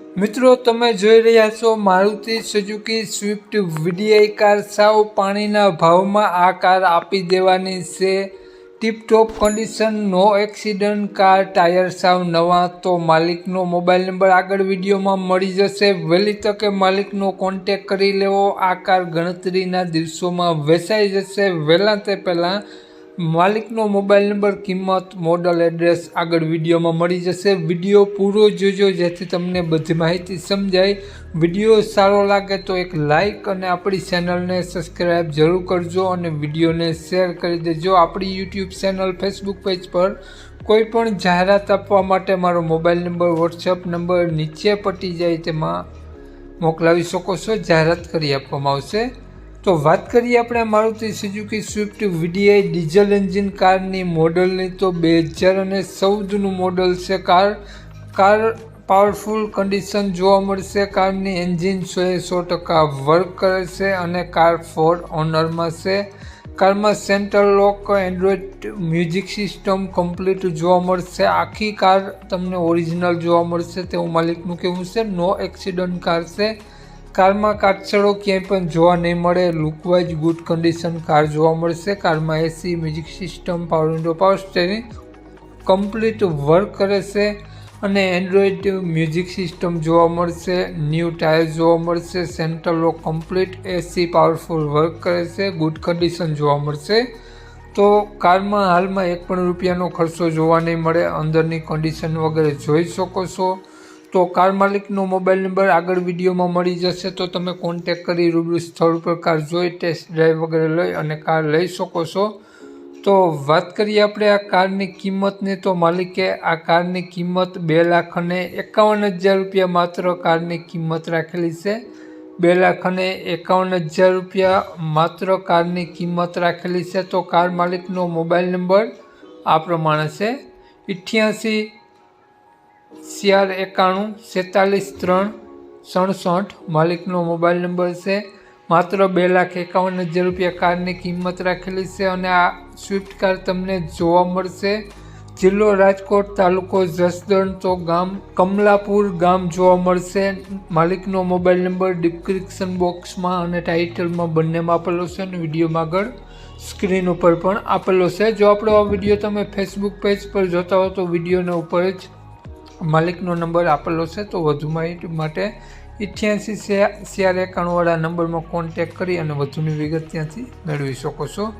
મિત્રો, તમે જોઈ રહ્યા છો Maruti Suzuki Swift VDI car. સાવ પાણીના ભાવમાં આ કાર આપી દેવાની છે. Tiptop condition no accident car tyre સાવ નવા તો માલિકનો મોબાઈલ નંબર આગળ વિડીયોમાં મળી જશે. વહેલી તકે માલિકનો કોન્ટેક કરી લેવો. આ કાર ગણતરીના દિવસોમાં વેચાઈ જશે. વહેલા તે પહેલાં માલિકનો મોબાઈલ નંબર, કિંમત મોડલ એડ્રેસ આગળ વિડીયોમાં મળી જશે. વીડિયો પૂરો જોજો, જેથી તમને બધી માહિતી સમજાય. વીડિયો સારો લાગે તો એક લાઈક અને આપણી ચેનલને સબસ્ક્રાઈબ જરૂર કરજો અને વિડીયોને શેર કરી દેજો. આપણી યુટ્યુબ ચેનલ ફેસબુક પેજ પર કોઈ પણ જાહેરાત આપવા માટે મારો મોબાઈલ નંબર વોટ્સઅપ નંબર નીચે પટી જાય તેમાં મોકલાવી શકો છો. જાહેરાત કરી આપવામાં આવશે. તો વાત કરીએ આપણે Maruti Suzuki Swift VDI diesel engine કારની મોડલની. તો બે હજાર અને ચૌદનું મોડલ છે કાર. કાર પાવરફુલ કન્ડિશન જોવા મળશે. કારની એન્જિન સો એ સો ટકા વર્ક કરે છે અને કાર ફોર ઓનરમાં છે. કારમાં central lock Android music system complete જોવા મળશે. આખી કાર તમને ઓરિજિનલ જોવા મળશે. તેવું માલિકનું કહેવું છે. નો એક્સિડન્ટ કાર છે. કારમાં કાટછડો ક્યાંય પણ જોવા નહીં મળે, લુકવાઇઝ ગુડ કન્ડિશન કાર જોવા મળશે. કારમાં AC music system power window power steering complete work કરે છે અને એન્ડ્રોઈડ મ્યુઝિક સિસ્ટમ જોવા મળશે ન્યૂ ટાયર જોવા મળશે central lock complete AC powerful work કરે છે ગુડ કન્ડિશન જોવા મળશે. તો કારમાં હાલમાં એક પણ રૂપિયાનો ખર્ચો જોવા નહીં મળે, અંદરની કન્ડિશન વગેરે જોઈ શકો છો. તો કાર માલિકનો મોબાઈલ નંબર આગળ વિડીયોમાં મળી જશે, તો તમે કોન્ટેક કરી રૂબરૂ સ્થળ પર કાર જોઈ ટેસ્ટ ડ્રાઈવ વગેરે લઈ અને કાર લઈ શકો છો. તો વાત કરીએ આપણે આ કારની કિંમતની, તો માલિકે આ કારની કિંમત બે લાખ અને એકાવન હજાર રૂપિયા માત્ર કારની કિંમત રાખેલી છે. બે લાખ અને એકાવન હજાર રૂપિયા માત્ર કારની કિંમત રાખેલી છે, તો કાર માલિકનો મોબાઈલ નંબર આ પ્રમાણે છે. અઠ્યાસી સીઆર એકાણું સેતાલીસ ત્રણ, સડસઠ. માલિકનો મોબાઈલ નંબર છે. માત્ર બે લાખ એકાવન હજાર રૂપિયા કારની કિંમત રાખેલી છે અને આ સ્વિફ્ટ કાર તમને જોવા મળશે. જિલ્લો રાજકોટ તાલુકો જસદણ, તો ગામ કમલાપુર ગામ જોવા મળશે. માલિકનો મોબાઈલ નંબર ડિસ્ક્રિપ્શન બોક્સમાં અને ટાઇટલમાં બંનેમાં આપેલો છે અને વિડીયોમાં આગળ સ્ક્રીન ઉપર પણ આપેલો છે. જો આપણો આ વીડિયો તમે ફેસબુક પેજ પર જોતા હો તો વિડીયોના ઉપર જ માલિકનો નંબર આપેલો છે, તો વધુ માહિતી માટે ઇઠ્યાસી સીઆર એકાણુંવાળા નંબરમાં કોન્ટેક કરી અને વધુની વિગત ત્યાંથી મેળવી શકો છો.